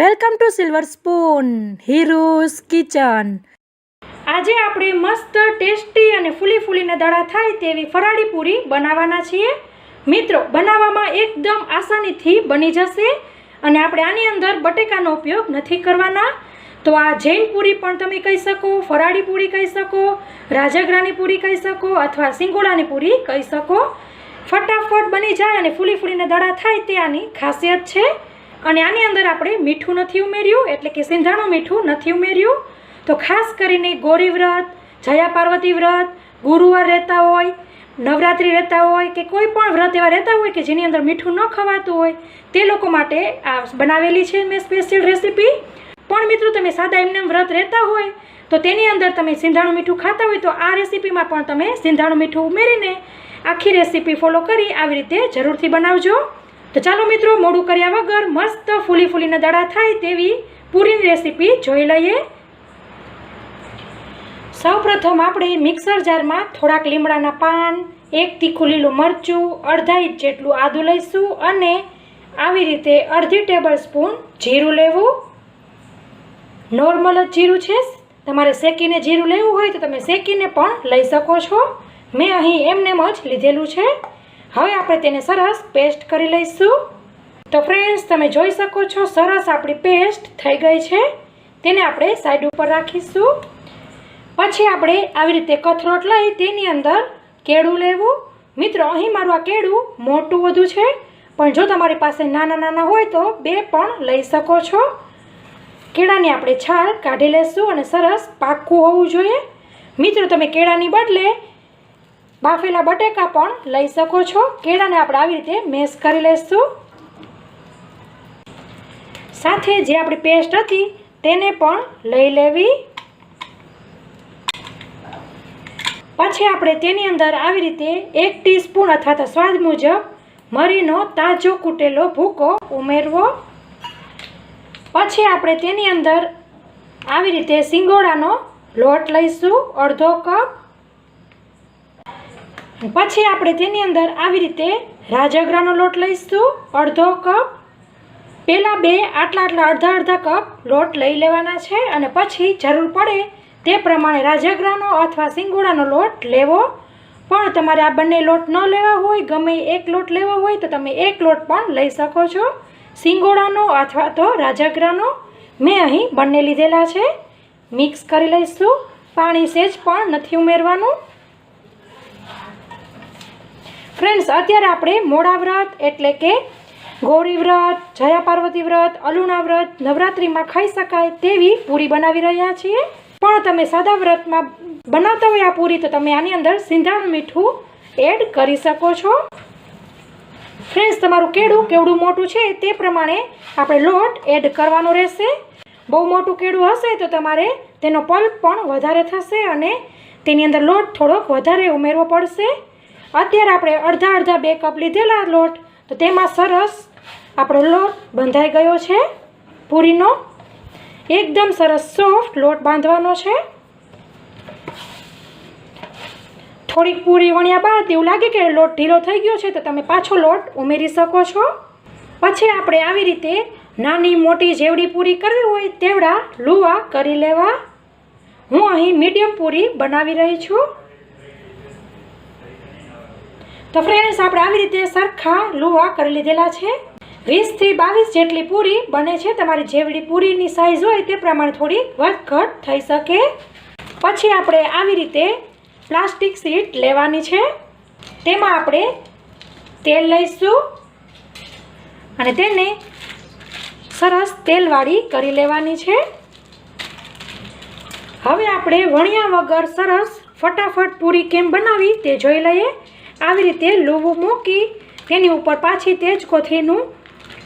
Welcome to silver spoon heroes kitchen. આજે આપણે મસ્ત, ટેસ્ટી અને ફૂલી ફૂલીને દડા થાય તેવી ફરાળી પૂરી બનાવવાના છીએ. મિત્રો, બનાવવામાં એકદમ આસાનીથી બની જશે અને આપણે આની અંદર બટેકાનો ઉપયોગ નથી કરવાના. તો આ જૈન પૂરી પણ તમે કહી શકો, ફરાળી પૂરી કહી શકો, રાજગરાની પૂરી કહી શકો અથવા સિંગોડાની પૂરી કહી શકો. ફટાફટ બની જાય અને ફૂલી ફૂલીને દડા થાય તે આની ખાસિયત છે. અને આની અંદર આપણે મીઠું નથી ઉમેર્યું, એટલે કે સિંધાણું મીઠું નથી ઉમેર્યું. તો ખાસ કરીને ગૌરી વ્રત, જયા પાર્વતી વ્રત, ગુરુવાર રહેતા હોય, નવરાત્રિ રહેતા હોય કે કોઈ પણ વ્રત એવા રહેતા હોય કે જેની અંદર મીઠું ન ખવાતું હોય, તે લોકો માટે આ બનાવેલી છે મેં સ્પેશિયલ રેસીપી પણ મિત્રો, તમે સાદા એમને વ્રત રહેતા હોય, તો તેની અંદર તમે સિંધાણું મીઠું ખાતા હોય, તો આ રેસીપીમાં પણ તમે સિંધાણું મીઠું ઉમેરીને આખી રેસીપી ફોલો કરી આવી રીતે જરૂરથી બનાવજો. તો ચાલો મિત્રો, મોડું કર્યા વગર મસ્ત ફૂલી ફૂલીને દડા થાય તેવી પૂરીની રેસીપી જોઈ લઈએ. સૌપ્રથમ આપણે મિક્સર જારમાં થોડાક લીમડાના પાન, એક તીખું લીલું મરચું, અડધા ઇંચ જેટલું આદું લઈશું અને આવી રીતે અડધી ટેબલ સ્પૂન જીરું લેવું. નોર્મલ જ જીરું છે. તમારે શેકીને જીરું લેવું હોય તો તમે શેકીને પણ લઈ શકો છો. મેં અહીં એમનેમ જ લીધેલું છે. હવે આપણે તેને સરસ પેસ્ટ કરી લઈશું. તો ફ્રેન્ડ્સ તમે જોઈ શકો છો, સરસ આપણી પેસ્ટ થઈ ગઈ છે. તેને આપણે સાઈડ ઉપર રાખીશું. પછી આપણે આવી રીતે કથરોટ લઈ તેની અંદર કેળું લેવું. મિત્રો, અહીં મારું આ કેળું મોટું વધુ છે, પણ જો તમારી પાસે નાના નાના હોય તો બે પણ લઈ શકો છો. કેળાની આપણે છાલ કાઢી લેશું અને સરસ પાકું હોવું જોઈએ. મિત્રો, તમે કેળાની બદલે બાફેલા બટેકા પણ લઈ શકો છો. કેળાને આપણે આવી રીતે મેશ કરી લઈશું. સાથે જે આપણી પેસ્ટ હતી તેને પણ લઈ લેવી. પછી આપણે તેની અંદર આવી રીતે એક ટીસ્પૂન અથવા તો સ્વાદ મુજબ મરીનો તાજો કૂટેલો ભૂકો ઉમેરવો. પછી આપણે તેની અંદર આવી રીતે સિંગોડાનો લોટ લઈશું, અડધો કપ. પછી આપણે તેની અંદર આવી રીતે રાજગરાનો લોટ લઈશું, અડધો કપ. પહેલાં બે આટલા આટલા અડધા અડધા કપ લોટ લઈ લેવાના છે અને પછી જરૂર પડે તે પ્રમાણે રાજગરાનો અથવા સિંગોડાનો લોટ લેવો. પણ તમારે આ બંને લોટ ન લેવા હોય, ગમે એક લોટ લેવો હોય તો તમે એક લોટ પણ લઈ શકો છો. સિંગોડાનો અથવા તો રાજગરાનો મેં અહીં બંને લીધેલા છે. મિક્સ કરી લઈશું. પાણી સેજ પણ નથી ઉમેરવાનું. ફ્રેન્ડ્સ અત્યારે આપણે મોડા વ્રત એટલે કે ગૌરી વ્રત, જયા પાર્વતી વ્રત, અલુણા વ્રત, નવરાત્રિમાં ખાઈ શકાય તેવી પૂરી બનાવી રહ્યા છીએ. પણ તમે સાદા વ્રતમાં બનાવતા હોય આ પૂરી, તો તમે આની અંદર સિંધાણ મીઠું એડ કરી શકો છો. ફ્રેન્ડ્સ તમારું કેળું કેવડું મોટું છે તે પ્રમાણે આપણે લોટ એડ કરવાનો રહેશે. બહુ મોટું કેળું હશે તો તમારે તેનો પલ્પ પણ વધારે થશે અને તેની અંદર લોટ થોડોક વધારે ઉમેરવો પડશે. અત્યારે આપણે અડધા અડધા બે કપ લીધેલા લોટ. તો તેમાં સરસ આપણો લોટ બંધાઈ ગયો છે, પૂરીનો. એકદમ સરસ સોફ્ટ લોટ બાંધવાનો છે. થોડીક પૂરી વણ્યા બાદ એવું લાગે કે લોટ ઢીલો થઈ ગયો છે, તો તમે પાછો લોટ ઉમેરી શકો છો. પછી આપણે આવી રીતે નાની મોટી જેવડી પૂરી કરવી હોય તેવડા લુવા કરી લેવા. હું અહીં મીડિયમ પૂરી બનાવી રહી છું. તો ફ્રેન્ડ્સ આપણે આવી રીતે સરખા લુવા કરી લીધેલા છે. વીસથી બાવીસ જેટલી પૂરી બને છે. તમારી જેવડી પૂરીની સાઇઝ હોય તે પ્રમાણે થોડી વધઘટ થઈ શકે. પછી આપણે આવી રીતે પ્લાસ્ટિક સીટ લેવાની છે. તેમાં આપણે તેલ લઈશું અને તેને સરસ તેલવાળી કરી લેવાની છે. હવે આપણે વણ્યા વગર સરસ ફટાફટ પૂરી કેમ બનાવી તે જોઈ લઈએ. આવી રીતે લૂવું મૂકી તેની ઉપર પાછી તેજ કોથળીનું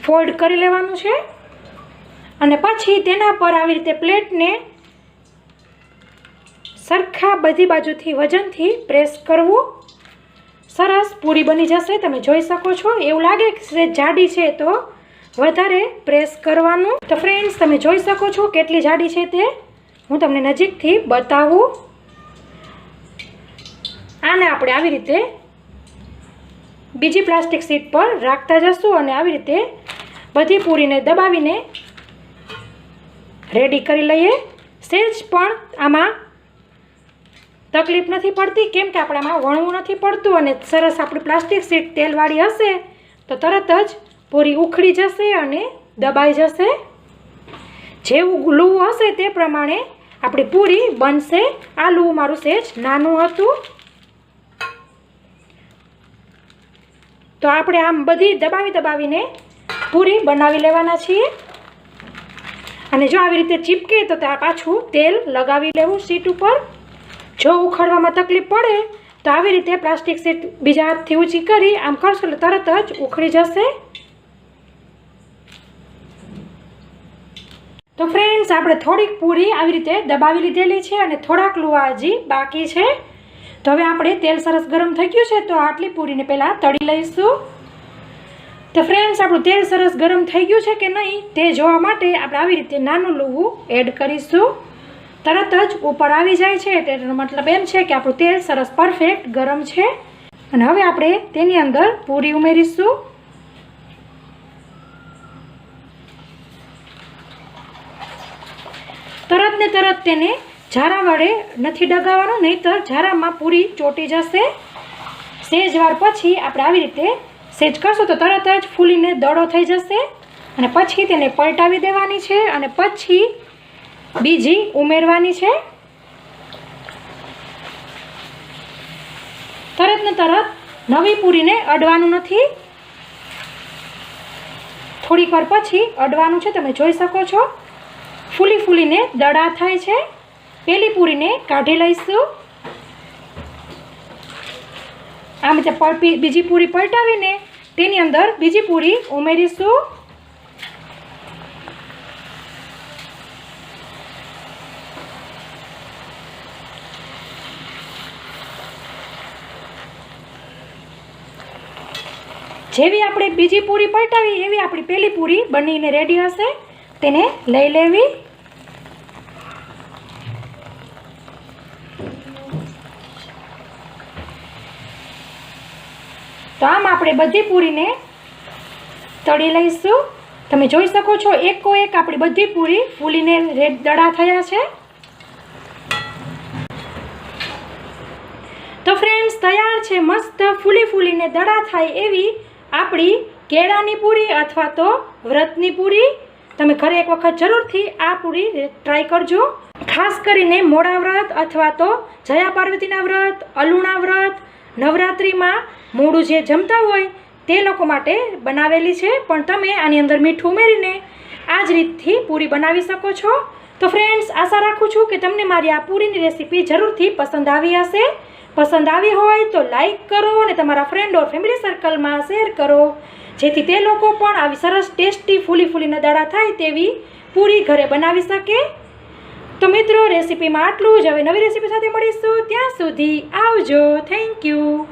ફોલ્ડ કરી લેવાનું છે. અને પછી તેના પર આવી રીતે પ્લેટને સરખા બધી બાજુથી વજનથી પ્રેસ કરવું. સરસ પૂરી બની જશે, તમે જોઈ શકો છો. એવું લાગે કે જાડી છે તો વધારે પ્રેસ કરવાનું. તો ફ્રેન્ડ્સ તમે જોઈ શકો છો કેટલી જાડી છે તે. હું તમને નજીકથી બતાવું. આને આપણે આવી રીતે બીજી પ્લાસ્ટિક સીટ પર રાખતા જશું અને આવી રીતે બધી પૂરીને દબાવીને રેડી કરી લઈએ. સેજ પણ આમાં તકલીફ નથી પડતી, કેમ કે આપણામાં વણવું નથી પડતું અને સરસ આપણી પ્લાસ્ટિક સીટ તેલવાળી હશે, તો તરત જ પૂરી ઉખડી જશે અને દબાઈ જશે. જેવું લૂવું હશે તે પ્રમાણે આપણી પૂરી બનશે. આ લૂવું મારું સેજ નાનું હતું. તો આપણે આમ બધી દબાવી દબાવીને પૂરી બનાવી લેવાના છીએ. અને જો આવી રીતે ચીપકે તો ત્યાં પાછું તેલ લગાવી લેવું સીટ ઉપર. જો ઉખાડવામાં તકલીફ પડે તો આવી રીતે પ્લાસ્ટિક સીટ બીજા હાથથી ઊંચી કરી આમ કરશો એટલે તરત જ ઉખડી જશે. તો ફ્રેન્ડ્સ આપણે થોડીક પૂરી આવી રીતે દબાવી લીધેલી છે અને થોડાક લુવા હજી બાકી છે. તો હવે આપણે તેલ સરસ ગરમ થઈ ગયું છે તો આટલી પૂરીને પહેલાં તળી લઈશું. તો ફ્રેન્ડ્સ આપણું તેલ સરસ ગરમ થઈ ગયું છે કે નહીં તે જોવા માટે આપણે આવી રીતે નાનું લોહું એડ કરીશું. તરત જ ઉપર આવી જાય છે તેનો મતલબ એમ છે કે આપણું તેલ સરસ પરફેક્ટ ગરમ છે. અને હવે આપણે તેની અંદર પૂરી ઉમેરીશું. તરત ને તરત તેને ઝારા વડે નથી ડગાવવાનું નહીંતર ઝારામાં પૂરી ચોટી જશે. સેજ વાર પછી આપણે આવી રીતે સેજ કરશું તો તરત જ ફૂલીને દડો થઈ જશે અને પછી તેને પલટાવી દેવાની છે અને પછી બીજી ઉમેરવાની છે. તરત ને તરત નવી પૂરીને અડવાનું નથી. થોડીક વાર પછી અડવાનું છે, તમે જોઈ શકો છો. ફૂલી ફૂલીને દડા થાય છે. પેલી પૂરીને કાઢી લઈશું. આમ જે બીજી પૂરી પલટાવીને તેની અંદર બીજી પૂરી ઉમેરીશું. જેવી આપણે બીજી પૂરી પલટાવી, એવી આપણી પેલી પૂરી બનીને રેડી હશે, તેને લઈ લેવી. તો આમ આપણે બધી પૂરીને તળી લઈશું. તમે જોઈ શકો છો, એકો એક આપણી બધી પૂરી ફૂલીને રેડ દડા થયા છે. તો ફ્રેન્ડ્સ તૈયાર છે, મસ્ત ફૂલી ફૂલીને દડા થાય એવી આપણી કેળાની પૂરી અથવા તો વ્રતની પૂરી. તમે ઘરે એક વખત જરૂરથી આ પૂરી ટ્રાય કરજો. ખાસ કરીને મોડા વ્રત અથવા તો જયા પાર્વતીના વ્રત, અલુણા વ્રત નવરાત્રિમાં મોડું જે જમતા હોય તે લોકો માટે બનાવેલી છે. પણ તમે આની અંદર મીઠું ઉમેરીને આ જ રીતથી પૂરી બનાવી શકો છો. તો ફ્રેન્ડ્સ આશા રાખું છું કે તમને મારી આ પૂરીની રેસીપી જરૂરથી પસંદ આવી હશે. પસંદ આવી હોય તો લાઈક કરો અને તમારા ફ્રેન્ડ ઓર ફેમિલી સર્કલમાં શેર કરો. જેથી તે લોકો પણ આવી સરસ ટેસ્ટી ફૂલી ફૂલીના દાડા થાય તેવી પૂરી ઘરે બનાવી શકે. તો મિત્રો રેસીપીમાં આટલું જ. હવે નવી રેસીપી સાથે મળીશું. ત્યાં સુધી આવજો. Thank you